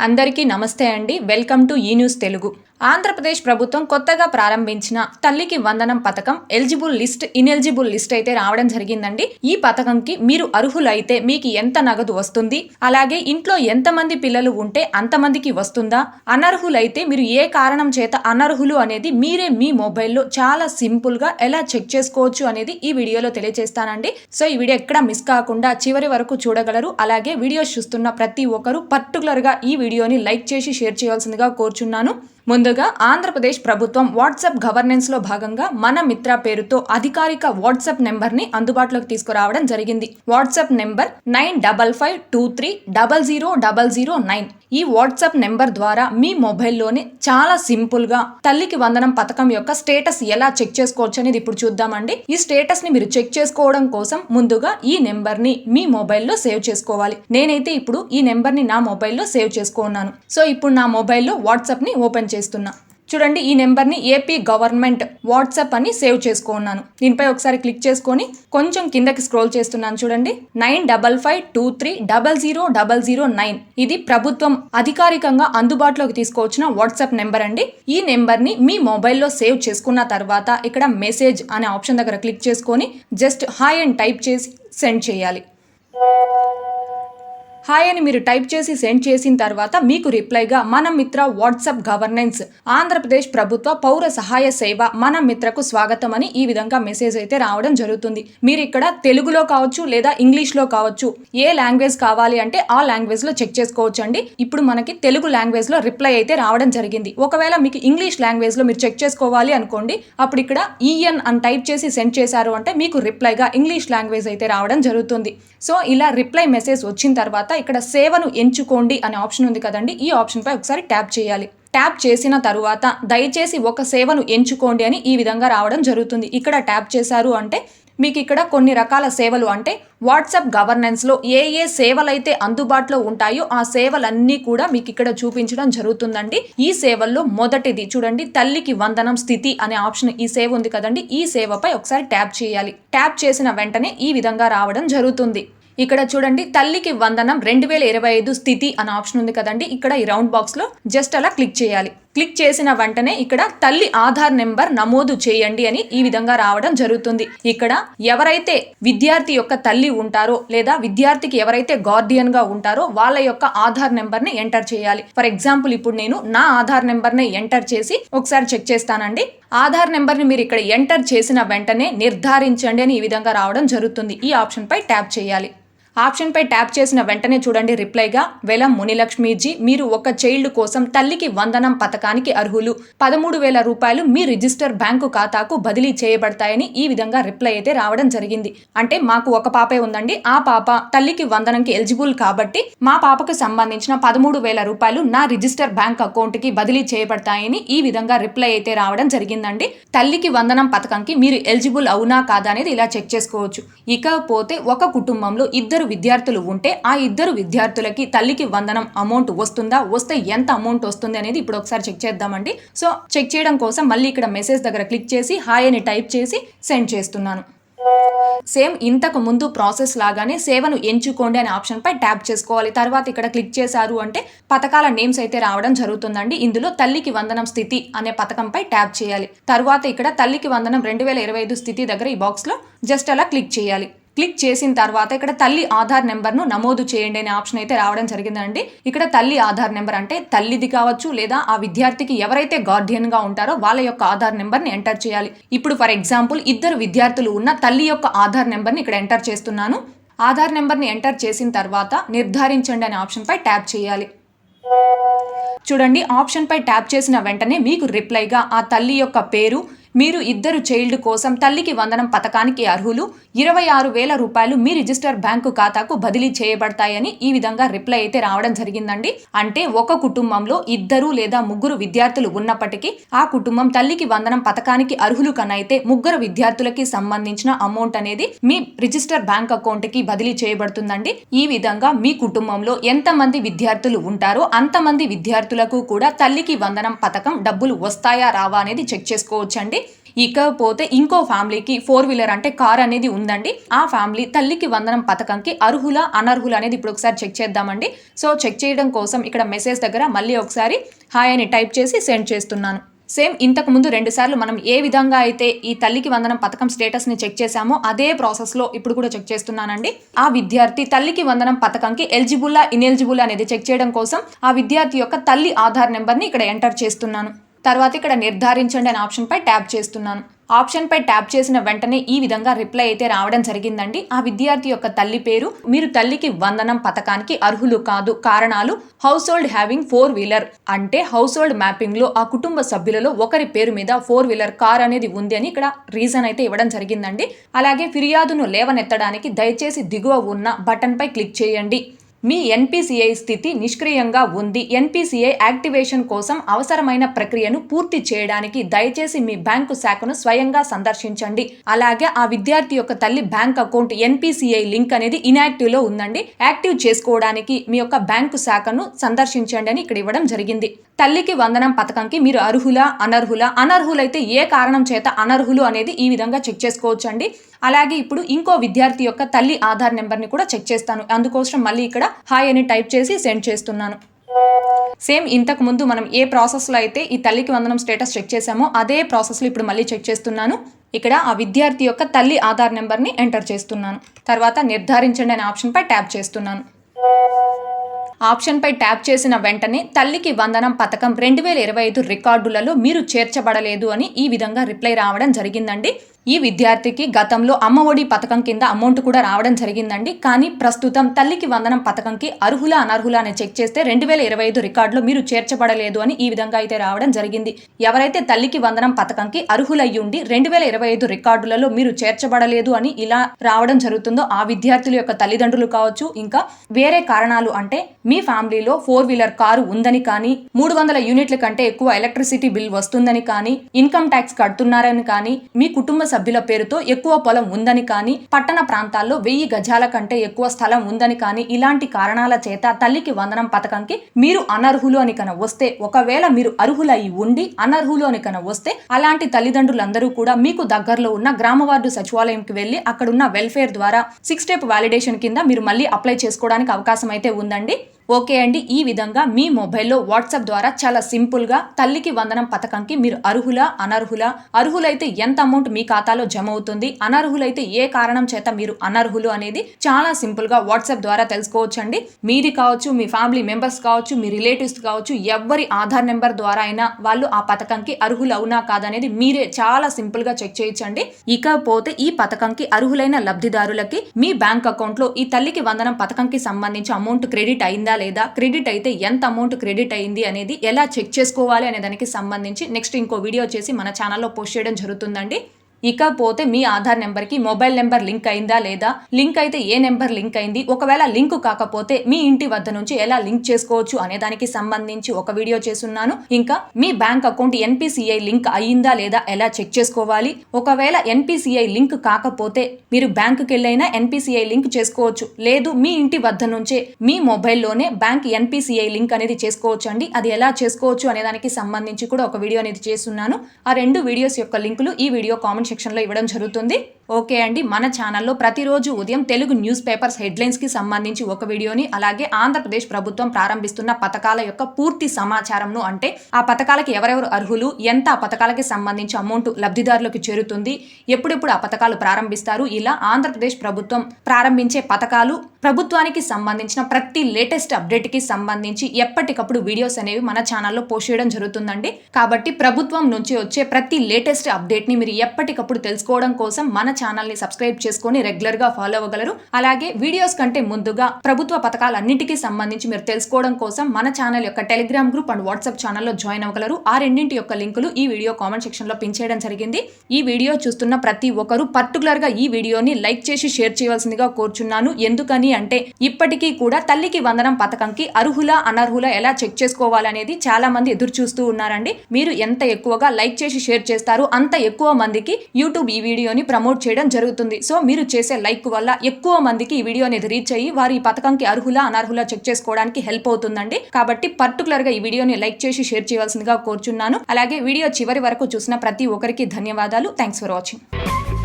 అందరికీ నమస్తే అండి. వెల్కమ్ టు ఈ న్యూస్ తెలుగు. ఆంధ్రప్రదేశ్ ప్రభుత్వం కొత్తగా ప్రారంభించిన తల్లికి వందనం పథకం ఎలిజిబుల్ లిస్ట్ ఇన్ఎలిజిబుల్ లిస్ట్ అయితే రావడం జరిగిందండి. ఈ పథకంకి మీరు అర్హులైతే మీకు ఎంత నగదు వస్తుంది? అలాగే ఇంట్లో ఎంతమంది పిల్లలు ఉంటే అంతమందికి వస్తుందా? అనర్హులైతే మీరు ఏ కారణం చేత అనర్హులు అనేది మీరే మీ మొబైల్లో చాలా సింపుల్గా ఎలా చెక్ చేసుకోవచ్చు అనేది ఈ వీడియోలో తెలియజేస్తానండి సో ఈ వీడియో ఎక్కడ మిస్ కాకుండా చివరి వరకు చూడగలరు. అలాగే వీడియోస్ చూస్తున్న ప్రతి ఒక్కరు పర్టికులర్గా ఈ వీడియోని లైక్ చేసి షేర్ చేయాల్సిందిగా కోరుచున్నాను. ముందుగా ఆంధ్రప్రదేశ్ ప్రభుత్వం వాట్సాప్ గవర్నెన్స్లో భాగంగా మన మిత్ర పేరుతో అధికారిక వాట్సాప్ నెంబర్ని అందుబాటులోకి తీసుకురావడం జరిగింది. WhatsApp number nine double five two three double zero double zero nine. ఈ వాట్సాప్ నెంబర్ ద్వారా మీ మొబైల్లోనే చాలా సింపుల్గా తల్లికి వందనం పథకం యొక్క స్టేటస్ ఎలా చెక్ చేసుకోవచ్చు అనేది ఇప్పుడు చూద్దామండి. ఈ స్టేటస్ని మీరు చెక్ చేసుకోవడం కోసం ముందుగా ఈ నెంబర్ని మీ మొబైల్లో సేవ్ చేసుకోవాలి. నేనైతే ఇప్పుడు ఈ నెంబర్ని నా మొబైల్లో సేవ్ చేసుకున్నాను. సో ఇప్పుడు నా మొబైల్లో వాట్సాప్ని ఓపెన్ చేస్తున్నా. చూడండి ఈ నెంబర్ని ఏపీ గవర్నమెంట్ వాట్సాప్ అని సేవ్ చేసుకున్నాను. దీనిపై ఒకసారి క్లిక్ చేసుకొని కొంచెం కిందకి స్క్రోల్ చేస్తున్నాను చూడండి. Nine double five two three double zero double zero nine. ఇది ప్రభుత్వం అధికారికంగా అందుబాటులోకి తీసుకువచ్చిన వాట్సాప్ నెంబర్ అండి. ఈ నెంబర్ని మీ మొబైల్లో సేవ్ చేసుకున్న తర్వాత ఇక్కడ మెసేజ్ అనే ఆప్షన్ దగ్గర క్లిక్ చేసుకొని జస్ట్ హాయ్ అండ్ టైప్ చేసి సెండ్ చేయాలి. హాయ్ అని మీరు టైప్ చేసి సెండ్ చేసిన తర్వాత మీకు రిప్లైగా మన మిత్ర వాట్సాప్ గవర్నెన్స్ ఆంధ్రప్రదేశ్ ప్రభుత్వ పౌర సహాయ సేవ మన మిత్రకు స్వాగతం అని ఈ విధంగా మెసేజ్ అయితే రావడం జరుగుతుంది. మీరు ఇక్కడ తెలుగులో కావచ్చు లేదా ఇంగ్లీష్లో కావచ్చు ఏ లాంగ్వేజ్ కావాలి అంటే ఆ లాంగ్వేజ్లో చెక్ చేసుకోవచ్చు అండి ఇప్పుడు మనకి తెలుగు లాంగ్వేజ్లో రిప్లై అయితే రావడం జరిగింది. ఒకవేళ మీకు ఇంగ్లీష్ లాంగ్వేజ్లో మీరు చెక్ చేసుకోవాలి అనుకోండి అప్పుడు ఇక్కడ ఈఎన్ అని టైప్ చేసి సెండ్ చేశారు అంటే మీకు రిప్లైగా ఇంగ్లీష్ లాంగ్వేజ్ అయితే రావడం జరుగుతుంది. సో ఇలా రిప్లై మెసేజ్ వచ్చిన తర్వాత ఇక్కడ సేవను ఎంచుకోండి అనే ఆప్షన్ ఉంది కదండి. ఈ ఆప్షన్పై ఒకసారి ట్యాప్ చేయాలి. ట్యాప్ చేసిన తరువాత దయచేసి ఒక సేవను ఎంచుకోండి అని ఈ విధంగా రావడం జరుగుతుంది. ఇక్కడ ట్యాప్ చేశారు అంటే మీకు ఇక్కడ కొన్ని రకాల సేవలు అంటే వాట్సాప్ గవర్నెన్స్లో ఏ ఏ సేవలైతే అందుబాటులో ఉంటాయో ఆ సేవలన్నీ కూడా మీకు ఇక్కడ చూపించడం జరుగుతుందండి. ఈ సేవల్లో మొదటిది చూడండి తల్లికి వందనం స్థితి అనే ఆప్షన్ ఈ సేవ ఉంది కదండి. ఈ సేవపై ఒకసారి ట్యాప్ చేయాలి. ట్యాప్ చేసిన వెంటనే ఈ విధంగా రావడం జరుగుతుంది. ఇక్కడ చూడండి తల్లికి వందనం రెండు వేల ఇరవై ఐదు స్థితి అనే ఆప్షన్ ఉంది కదండి. ఇక్కడ ఈ రౌండ్ బాక్స్లో జస్ట్ అలా క్లిక్ చేయాలి. క్లిక్ చేసిన వెంటనే ఇక్కడ తల్లి ఆధార్ నెంబర్ నమోదు చేయండి అని ఈ విధంగా రావడం జరుగుతుంది. ఇక్కడ ఎవరైతే విద్యార్థి యొక్క తల్లి ఉంటారో లేదా విద్యార్థికి ఎవరైతే గార్డియన్గా ఉంటారో వాళ్ళ యొక్క ఆధార్ నెంబర్ని ఎంటర్ చేయాలి. ఫర్ ఎగ్జాంపుల్ ఇప్పుడు నేను నా ఆధార్ నెంబర్ని ఎంటర్ చేసి ఒకసారి చెక్ చేస్తానండి. ఆధార్ నెంబర్ని మీరు ఇక్కడ ఎంటర్ చేసిన వెంటనే నిర్ధారించండి అని ఈ విధంగా రావడం జరుగుతుంది. ఈ ఆప్షన్ పై ట్యాప్ చేయాలి. ఆప్షన్పై ట్యాప్ చేసిన వెంటనే చూడండి రిప్లైగా వెలం మునిలక్ష్మీజీ మీరు ఒక చైల్డ్ కోసం తల్లికి వందనం పథకానికి అర్హులు. పదమూడు వేల రూపాయలు మీ రిజిస్టర్ బ్యాంకు ఖాతాకు బదిలీ చేయబడతాయని ఈ విధంగా రిప్లై అయితే రావడం జరిగింది. అంటే మాకు ఒక పాపే ఉందండి. ఆ పాప తల్లికి వందనంకి ఎలిజిబుల్ కాబట్టి మా పాపకు సంబంధించిన పదమూడు వేల రూపాయలు నా రిజిస్టర్ బ్యాంక్ అకౌంట్కి బదిలీ చేయబడతాయని ఈ విధంగా రిప్లై అయితే రావడం జరిగిందండి. తల్లికి వందనం పథకంకి మీరు ఎలిజిబుల్ అవునా కాదా అనేది ఇలా చెక్ చేసుకోవచ్చు. ఇకపోతే ఒక కుటుంబంలో ఇద్దరు విద్యార్థులు ఉంటే ఆ ఇద్దరు విద్యార్థులకి తల్లికి వందనం అమౌంట్ వస్తుందా? వస్తే ఎంత అమౌంట్ వస్తుంది అనేది ఇప్పుడు ఒకసారి చెక్ చేద్దామండి. సో చెక్ చేయడం కోసం మళ్ళీ ఇక్కడ మెసేజ్ దగ్గర క్లిక్ చేసి హాయ్ అని టైప్ చేసి సెండ్ చేస్తున్నాను. సేమ్ ఇంతకు ముందు ప్రాసెస్ లాగానే సేవను ఎంచుకోండి అనే ఆప్షన్ పై ట్యాప్ చేసుకోవాలి. తర్వాత ఇక్కడ క్లిక్ చేశారు అంటే పథకాల నేమ్స్ అయితే రావడం జరుగుతుందండి. ఇందులో తల్లికి వందనం స్థితి అనే పథకంపై ట్యాప్ చేయాలి. తర్వాత ఇక్కడ తల్లికి వందనం రెండు వేల ఇరవై ఐదు స్థితి దగ్గర ఈ బాక్స్లో జస్ట్ అలా క్లిక్ చేయాలి. క్లిక్ చేసిన తర్వాత ఇక్కడ తల్లి ఆధార్ నెంబర్ను నమోదు చేయండి అనే ఆప్షన్ అయితే రావడం జరిగిందండి. ఇక్కడ తల్లి ఆధార్ నెంబర్ అంటే తల్లిది కావచ్చు లేదా ఆ విద్యార్థికి ఎవరైతే గార్డియన్గా ఉంటారో వాళ్ళ యొక్క ఆధార్ నెంబర్ని ఎంటర్ చేయాలి. ఇప్పుడు ఫర్ ఎగ్జాంపుల్ ఇద్దరు విద్యార్థులు ఉన్న తల్లి యొక్క ఆధార్ నెంబర్ని ఇక్కడ ఎంటర్ చేస్తున్నాను. ఆధార్ నెంబర్ని ఎంటర్ చేసిన తర్వాత నిర్ధారించండి అనే ఆప్షన్ పై ట్యాప్ చేయాలి. చూడండి ఆప్షన్ పై ట్యాప్ చేసిన వెంటనే మీకు రిప్లైగా ఆ తల్లి యొక్క పేరు మీరు ఇద్దరు చైల్డ్ కోసం తల్లికి వందనం పథకానికి అర్హులు. ఇరవై ఆరు వేల రూపాయలు మీ రిజిస్టర్ బ్యాంకు ఖాతాకు బదిలీ చేయబడతాయని ఈ విధంగా రిప్లై అయితే రావడం జరిగిందండి. అంటే ఒక కుటుంబంలో ఇద్దరు లేదా ముగ్గురు విద్యార్థులు ఉన్నప్పటికీ ఆ కుటుంబం తల్లికి వందనం పథకానికి అర్హులు కనైతే ముగ్గురు విద్యార్థులకి సంబంధించిన అమౌంట్ అనేది మీ రిజిస్టర్ బ్యాంక్ అకౌంట్కి బదిలీ చేయబడుతుందండి. ఈ విధంగా మీ కుటుంబంలో ఎంతమంది విద్యార్థులు ఉంటారో అంతమంది విద్యార్థులకు కూడా తల్లికి వందనం పథకం డబ్బులు వస్తాయా రావా అనేది చెక్ చేసుకోవచ్చండి. ఇకపోతే ఇంకో ఫ్యామిలీకి ఫోర్ వీలర్ అంటే కార్ అనేది ఉందండి. ఆ ఫ్యామిలీ తల్లికి వందనం పథకంకి అర్హుల అనర్హుల అనేది ఇప్పుడు ఒకసారి చెక్ చేద్దామండి. సో చెక్ చేయడం కోసం ఇక్కడ మెసేజ్ దగ్గర మళ్ళీ ఒకసారి హాయ్ అని టైప్ చేసి సెండ్ చేస్తున్నాను. సేమ్ ఇంతకు ముందు రెండు సార్లు మనం ఏ విధంగా అయితే ఈ తల్లికి వందనం పథకం స్టేటస్ని చెక్ చేశామో అదే ప్రాసెస్లో ఇప్పుడు కూడా చెక్ చేస్తున్నానండి. ఆ విద్యార్థి తల్లికి వందనం పథకంకి ఎలిజిబుల్ ఇనెలిజిబుల్ అనేది చెక్ చేయడం కోసం ఆ విద్యార్థి యొక్క తల్లి ఆధార్ నెంబర్ని ఇక్కడ ఎంటర్ చేస్తున్నాను. తర్వాత ఇక్కడ నిర్ధారించండి అనే ఆప్షన్ పై ట్యాప్ చేస్తున్నాను. ఆప్షన్ పై ట్యాప్ చేసిన వెంటనే ఈ విధంగా రిప్లై అయితే రావడం జరిగిందండి. ఆ విద్యార్థి యొక్క తల్లి పేరు మీరు తల్లికి వందనం పథకానికి అర్హులు కాదు కారణాలు household having four wheeler అంటే హౌస్ హోల్డ్ మ్యాపింగ్లో ఆ కుటుంబ సభ్యులలో ఒకరి పేరు మీద ఫోర్ వీలర్ కార్ అనేది ఉంది అని ఇక్కడ రీజన్ అయితే ఇవ్వడం జరిగిందండి. అలాగే ఫిర్యాదును లేవనెత్తడానికి దయచేసి దిగువ ఉన్న బటన్ పై క్లిక్ చేయండి. మీ ఎన్పిసిఐ స్థితి నిష్క్రియంగా ఉంది. ఎన్పిసిఐ యాక్టివేషన్ కోసం అవసరమైన ప్రక్రియను పూర్తి చేయడానికి దయచేసి మీ బ్యాంకు శాఖను స్వయంగా సందర్శించండి. అలాగే ఆ విద్యార్థి యొక్క తల్లి బ్యాంక్ అకౌంట్ ఎన్పిసిఐ లింక్ అనేది ఇన్యాక్టివ్లో ఉందండి. యాక్టివ్ చేసుకోవడానికి మీ యొక్క బ్యాంకు శాఖను సందర్శించండి అని ఇక్కడ ఇవ్వడం జరిగింది. తల్లికి వందనం పథకంకి మీరు అర్హుల అనర్హుల? అనర్హులైతే ఏ కారణం చేత అనర్హులు అనేది ఈ విధంగా చెక్ చేసుకోవచ్చండి. అలాగే ఇప్పుడు ఇంకో విద్యార్థి యొక్క తల్లి ఆధార్ నెంబర్ని కూడా చెక్ చేస్తాను. అందుకోసం మళ్ళీ ఇక్కడ హాయ్ అని టైప్ చేసి సెండ్ చేస్తున్నాను. సేమ్ ఇంతకు ముందు మనం ఏ ప్రాసెస్లో అయితే ఈ తల్లికి వందనం స్టేటస్ చెక్ చేసామో అదే ప్రాసెస్లో ఇప్పుడు మళ్ళీ చెక్ చేస్తున్నాను. ఇక్కడ ఆ విద్యార్థి యొక్క తల్లి ఆధార్ నెంబర్ని ఎంటర్ చేస్తున్నాను. తర్వాత నిర్ధారించండి అనే ఆప్షన్పై ట్యాప్ చేస్తున్నాను. ఆప్షన్పై ట్యాప్ చేసిన వెంటనే తల్లికి వందనం పథకం రెండు వేల ఇరవై ఐదు రికార్డులలో మీరు చేర్చబడలేదు అని ఈ విధంగా రిప్లై రావడం జరిగిందండి. ఈ విద్యార్థికి గతంలో అమ్మ ఒడి పథకం కింద అమౌంట్ కూడా రావడం జరిగిందండి. కానీ ప్రస్తుతం తల్లికి వందనం పథకంకి అర్హుల అనర్హుల అని చెక్ చేస్తే రెండు వేల ఇరవై ఐదు రికార్డులో మీరు చేర్చబడలేదు అని ఈ విధంగా అయితే రావడం జరిగింది. ఎవరైతే తల్లికి వందనం పథకంకి అర్హులయ్యుండి రెండు వేల ఇరవై ఐదు రికార్డులలో మీరు చేర్చబడలేదు అని ఇలా రావడం జరుగుతుందో ఆ విద్యార్థుల యొక్క తల్లిదండ్రులు కావచ్చు ఇంకా వేరే కారణాలు అంటే మీ ఫ్యామిలీలో ఫోర్ వీలర్ కారు ఉందని కానీ మూడు వందల యూనిట్ల కంటే ఎక్కువ ఎలక్ట్రిసిటీ బిల్ వస్తుందని కానీ ఇన్కమ్ ట్యాక్స్ కడుతున్నారని కానీ మీ కుటుంబ సభ్యుల పేరుతో ఎక్కువ పొలం ఉందని కానీ పట్టణ ప్రాంతాల్లో వెయ్యి గజాల కంటే ఎక్కువ స్థలం ఉందని కానీ ఇలాంటి కారణాల చేత తల్లికి వందనం పథకంకి మీరు అనర్హులు అని కన వస్తే ఒకవేళ మీరు అర్హులై ఉండి అనర్హులు అని కన వస్తే అలాంటి తల్లిదండ్రులందరూ కూడా మీకు దగ్గరలో ఉన్న గ్రామ వార్డు సచివాలయంకి వెళ్ళి అక్కడున్న వెల్ఫేర్ ద్వారా సిక్స్ స్టెప్ వాలిడేషన్ కింద మీరు మళ్ళీ అప్లై చేసుకోవడానికి అవకాశం అయితే ఉందండి. ఓకే అండి. ఈ విధంగా మీ మొబైల్లో వాట్సాప్ ద్వారా చాలా సింపుల్గా తల్లికి వందనం పథకంకి మీరు అర్హులా అనర్హులా? అర్హులైతే ఎంత అమౌంట్ మీ ఖాతాలో జమ అవుతుంది? అనర్హులైతే ఏ కారణం చేత మీరు అనర్హులు అనేది చాలా సింపుల్గా వాట్సాప్ ద్వారా తెలుసుకోవచ్చు అండి మీది కావచ్చు మీ ఫ్యామిలీ మెంబర్స్ కావచ్చు మీ రిలేటివ్స్ కావచ్చు ఎవరి ఆధార్ నెంబర్ ద్వారా అయినా వాళ్ళు ఆ పథకంకి అర్హులు అవునా కాదనేది మీరే చాలా సింపుల్గా చెక్ చేయొచ్చండి. ఇకపోతే ఈ పథకంకి అర్హులైన లబ్ధిదారులకి మీ బ్యాంక్ అకౌంట్లో ఈ తల్లికి వందనం పథకంకి సంబంధించి అమౌంట్ క్రెడిట్ అయిందా అయిందా లేదా క్రెడిట్ అయితే ఎంత అమౌంట్ క్రెడిట్ అయింది అనేది ఎలా చెక్ చేసుకోవాలి అనే దానికి సంబంధించి నెక్స్ట్ ఇంకో వీడియో చేసి మన ఛానల్లో పోస్ట్ చేయడం జరుగుతుందండి. ఇకపోతే మీ ఆధార్ నెంబర్కి మొబైల్ నెంబర్ లింక్ అయిందా లేదా? లింక్ అయితే ఏ నెంబర్ లింక్ అయింది? ఒకవేళ లింక్ కాకపోతే మీ ఇంటి వద్ద నుంచి ఎలా లింక్ చేసుకోవచ్చు అనే దానికి సంబంధించి ఒక వీడియో చేస్తున్నాను. ఇంకా మీ బ్యాంక్ అకౌంట్ ఎన్పిసిఐ లింక్ అయ్యిందా లేదా ఎలా చెక్ చేసుకోవాలి? ఒకవేళ ఎన్పిసిఐ లింక్ కాకపోతే మీరు బ్యాంకుకి వెళ్ళైనా ఎన్పిసిఐ లింక్ చేసుకోవచ్చు. లేదు మీ ఇంటి వద్ద నుంచే మీ మొబైల్లోనే బ్యాంక్ ఎన్పిసిఐ లింక్ అనేది చేసుకోవచ్చు అండి. అది ఎలా చేసుకోవచ్చు అనే దానికి సంబంధించి కూడా ఒక వీడియో అనేది చేస్తున్నాను. ఆ రెండు వీడియోస్ యొక్క లింకులు ఈ వీడియో కామెంట్ సెక్షన్లో ఇవ్వడం జరుగుతుంది. ఓకే అండి మన ఛానల్లో ప్రతిరోజు ఉదయం తెలుగు న్యూస్ పేపర్స్ హెడ్లైన్స్కి సంబంధించి ఒక వీడియోని అలాగే ఆంధ్రప్రదేశ్ ప్రభుత్వం ప్రారంభిస్తున్న పథకాల యొక్క పూర్తి సమాచారంను అంటే ఆ పథకాలకి ఎవరెవరు అర్హులు ఎంత ఆ పథకాలకి సంబంధించి అమౌంట్ లబ్ధిదారులకు చేరుతుంది ఎప్పుడెప్పుడు ఆ పథకాలు ప్రారంభిస్తారు ఇలా ఆంధ్రప్రదేశ్ ప్రభుత్వం ప్రారంభించే పథకాలు ప్రభుత్వానికి సంబంధించిన ప్రతి లేటెస్ట్ అప్డేట్కి సంబంధించి ఎప్పటికప్పుడు వీడియోస్ అనేవి మన ఛానల్లో పోస్ట్ చేయడం జరుగుతుందండి. కాబట్టి ప్రభుత్వం నుంచి వచ్చే ప్రతి లేటెస్ట్ అప్డేట్ని మీరు ఎప్పటికప్పుడు తెలుసుకోవడం కోసం మన ఛానల్ని సబ్స్క్రైబ్ చేసుకొని రెగ్యులర్గా ఫాలో అవ్వగలరు. అలాగే వీడియోస్ కంటే ముందుగా ప్రభుత్వ పథకాలన్నింటికీ సంబంధించి మీరు తెలుసుకోవడం కోసం మన ఛానల్ యొక్క టెలిగ్రామ్ గ్రూప్ అండ్ వాట్సాప్ ఛానల్లో జాయిన్ అవ్వగలరు. ఆ రెండింటి యొక్క లింకులు ఈ వీడియో కామెంట్ సెక్షన్లో పిన్ చేయడం జరిగింది. ఈ వీడియో చూస్తున్న ప్రతి ఒక్కరూ పర్టికులర్గా ఈ వీడియోని లైక్ చేసి షేర్ చేయవలసిందిగా కోరుచున్నాను. ఎందుకని అంటే ఇప్పటికీ కూడా తల్లికి వందనం పథకంకి అర్హుల అనర్హుల ఎలా చెక్ చేసుకోవాలనేది చాలా మంది ఎదురు చూస్తూ ఉన్నారండి. మీరు ఎంత ఎక్కువగా లైక్ చేసి షేర్ చేస్తారు అంత ఎక్కువ మందికి యూట్యూబ్ ఈ వీడియోని ప్రమోట్ చేయడం జరుగుతుంది. సో మీరు చేసే లైక్ వల్ల ఎక్కువ మందికి ఈ వీడియో అనేది రీచ్ అయ్యి వారి ఈ పథకంకి అర్హులా అనర్హులా చెక్ చేసుకోవడానికి హెల్ప్ అవుతుందండి. కాబట్టి పర్టికులర్గా ఈ వీడియోని లైక్ చేసి షేర్ చేయవలసిందిగా కోరుచున్నాను. అలాగే వీడియో చివరి వరకు చూసిన ప్రతి ఒక్కరికి ధన్యవాదాలు. Thanks for watching.